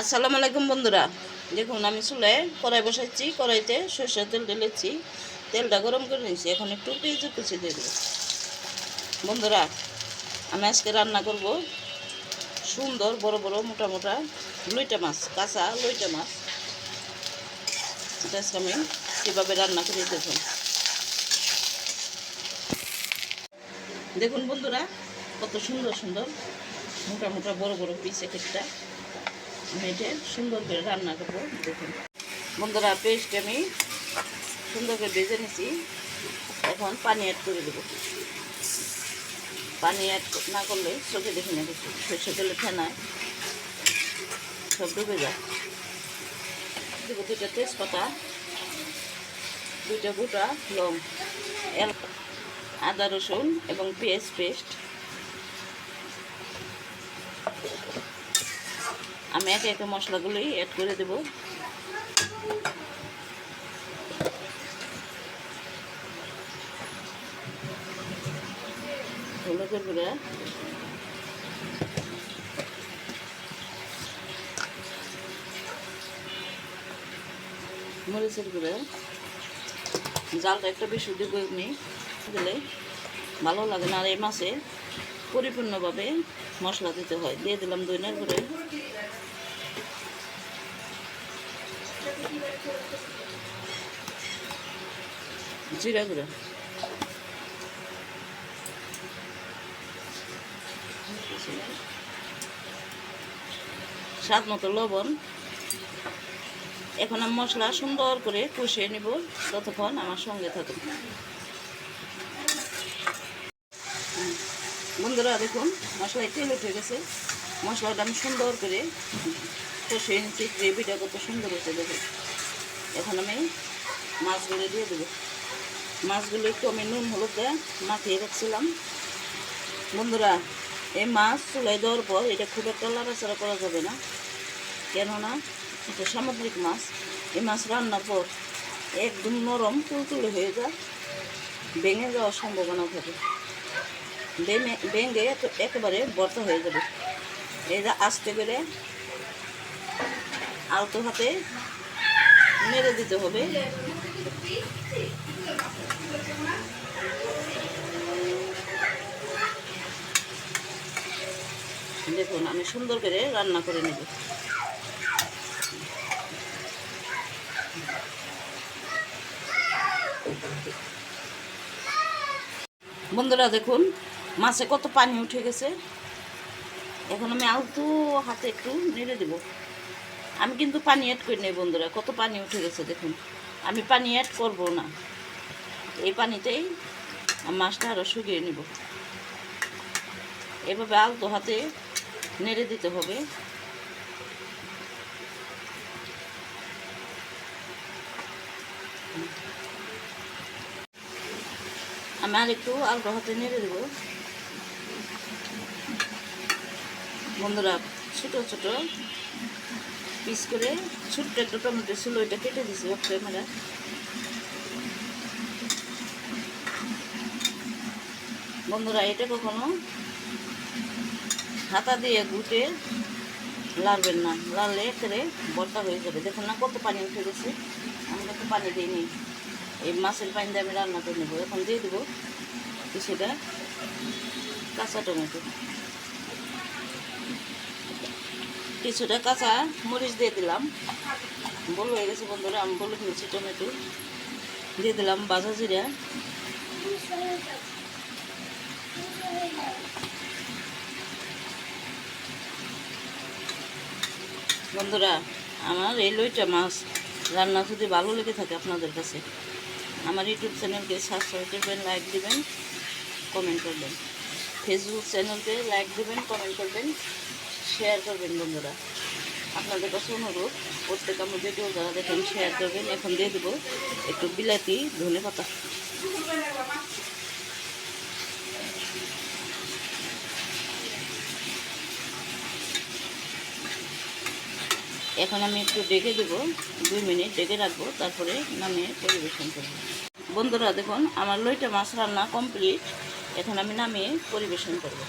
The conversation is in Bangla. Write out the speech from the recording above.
আসসালামু আলাইকুম বন্ধুরা। দেখুন, আমি চুলে কড়াই বসাচ্ছি, কড়াইতে সরষের তেল ঢেলেছি। তেলটা গরম করে নিয়েছি। এখন একটু পেঁয়াজ কুচি দিয়ে দেবো। বন্ধুরা, আমি আজকে রান্না করব সুন্দর বড় বড় মোটা মোটা লইটা মাছ, কাঁচা লইটা মাছ। এটা আজকে আমি কীভাবে রান্না করে দেখুন দেখুন বন্ধুরা, কত সুন্দর সুন্দর মোটা মোটা বড় বড় পিস এক একটা। আমি এটা সুন্দর করে রান্না করব, দেখুন। বন্ধুরা পেস্ট আমি সুন্দর করে ভেজে নিছি। এখন পানি অ্যাড করে দেবো। পানি অ্যাড না করলে চোখে দেখি না কিছু। সরষে তেলে ফেনায় সব ডুবে যায়। দেবো দুইটা তেজপাতা, দুইটা গোটা লং আদা, রসুন এবং পেঁয়াজ পেস্ট আমি একে একে মশলাগুলোই অ্যাড করে দেব। মরিচের গুঁড়া। জালটা একটা বেশি দিব দিলে ভালো লাগে না। আর এই মাছে পরিপূর্ণভাবে মশলা দিতে হয়। দিয়ে দিলাম দইনার করে জিরা গুঁড়া। স্বাদ মতো লবণ। এখন আমি মশলা সুন্দর করে কষিয়ে নিব ততক্ষণ আমার সঙ্গে থাকুন বন্ধুরা, দেখুন মশলায় তেল উঠে গেছে। মশলাটা আমি সুন্দর করে কষিয়ে নিচ্ছি গ্রেভিটা কত সুন্দর হয়েছে, দেখুন। এখন আমি মাছগুলো দিয়ে দেবো। মাছগুলো একটু আমি নুন, হলুদ দিয়ে মাখিয়ে রাখছিলাম। বন্ধুরা, এই মাছ চুলাই দেওয়ার পর এটা খুব একটা লাড়াচাড়া করা যাবে না। কেননা, এটা সামুদ্রিক মাছ। এই মাছ রান্নার পর একদম নরম, তুলতুলে হয়ে যায়, ভেঙে যাওয়ার সম্ভাবনা থাকে। ভেঙে ভেঙে একে- একেবারে বর্ত হয়ে যাবে। যে আস্তে করে আলতো হাতে মেরে দিতে হবে। দেখুন, আমি সুন্দর করে রান্না করে নেব। বন্ধুরা, দেখুন মাছে কত পানি উঠে গেছে? এখন আমি আলতু হাতে একটু নেড়ে দেব। আমি কিন্তু পানি অ্যাড করি নেই বন্ধুরা, কত পানি উঠে গেছে দেখুন। আমি পানি অ্যাড করব না। এই পানিতেই মাছটা আরও শুকিয়ে নেব। এভাবে আলতো হাতে নেড়ে দিতে হবে। আমি আর একটু আলতো হাতে নেড়ে দেবো। বন্ধুরা, ছোট ছোট পিস করে ছোট্ট একটা টমেটো ছিল, ওইটা কেটে দিছি অফ ক্যামেরা বন্ধুরা, এটা কখনো হাতা দিয়ে গুটে লাড়বেন না। লাড়লে একেবারে বর্তা হয়ে যাবে। দেখুন না, কত পানি উঠে গেছে। আমি কত পানি দিইনি। এই মাছের পানি দিয়ে আমি রান্না করে নেব। এখন দিয়ে দেবো কিছুটা কাঁচা টমেটো। কিছুটা কাঁচা মরিচ দিয়ে দিলাম। বল হয়ে গেছে বন্ধুরা, আমি বলে ফেলছি টমেটো দিয়ে দিলাম, বাজা জিরা। বন্ধুরা, আমার এই লইটা মাছ রান্না যদি ভালো লেগে থাকে আপনাদের কাছে, আমার ইউটিউব চ্যানেলকে সাবস্ক্রাইব করবেন লাইক দিবেন কমেন্ট করবেন। ফেসবুক চ্যানেলকে লাইক দেবেন কমেন্ট করবেন। শেয়ার করবেন বন্ধুরা। আপনাদের কাছে অনুরোধ, প্রত্যেক আমার ভিডিও যারা দেখেন শেয়ার করবেন, এখন দিয়ে দেবো একটু বিলাতি, ধনে পাতা। এখন আমি একটু ডেকে দেবো, দুই মিনিট ডেকে রাখব, তারপরে নামিয়ে পরিবেশন করব। বন্ধুরা, দেখুন, আমার লইটা মাছ রান্না কমপ্লিট এখন আমি নামিয়ে পরিবেশন করব।